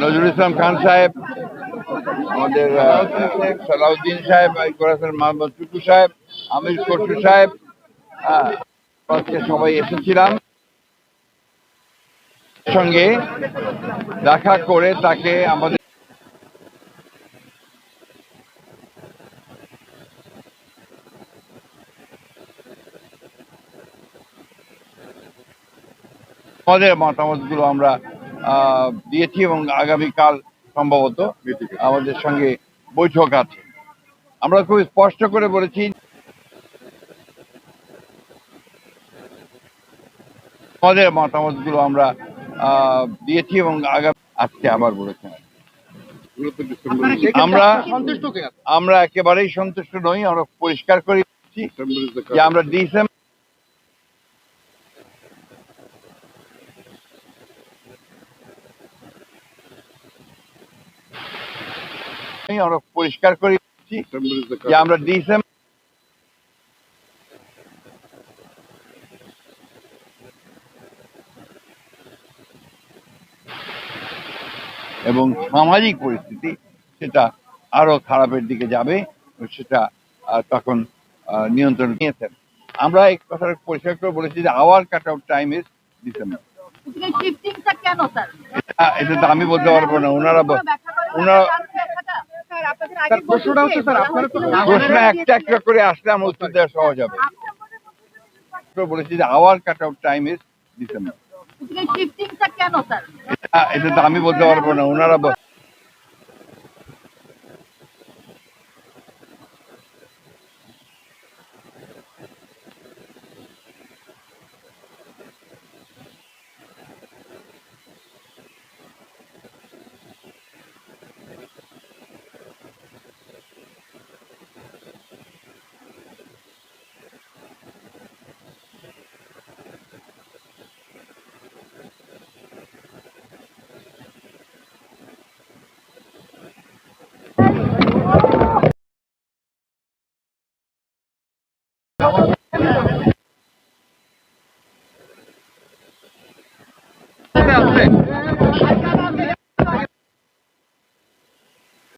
নজরুল ইসলাম খান সাহেব আমাদের সালাউদ্দিন সাহেব কোরাসের মোহাম্মদ টুকু সাহেব আমির কটু সাহেব হ্যাঁ, আজকে সবাই এসেছিলাম। সঙ্গে দেখা করে তাকে আমাদের আমাদের মতামতগুলো আমরা দিয়েছি এবং আগামীকাল সম্ভবত আমাদের সঙ্গে বৈঠক আছে। আমরা খুব স্পষ্ট করে বলেছি আমাদের মতামতগুলো আমরা দিয়েছি এবং আগামী আজকে আবার বলেছেন। আমরা আমরা একেবারেই সন্তুষ্ট নই, আমরা পরিষ্কার করে যে আমরা ডিসেম্বর আমরা পরিষ্কার করে যে আমরা ডিসেম্বর এবং সামাজিক পরিস্থিতি সেটা আরও খারাপের দিকে যাবে সেটা তখন নিয়ন্ত্রণ নিয়েছেন। আমরা এক কথাটা পরিষ্কার করে বলেছি যে our cut out time is December. Sir? এটা তো আমি বলতে পারব না ওনারা ওনারা প্রশ্নটা হচ্ছে স্যার আপনারা তো প্রশ্ন একটা একটা করে আসলে আমার উত্তর দেওয়া সহজ হবে। বলেছি যে our cut off time is December এই শিফটিংটা কেন স্যার? এটা তো আমি বলতে পারব না ওনারা Thank you.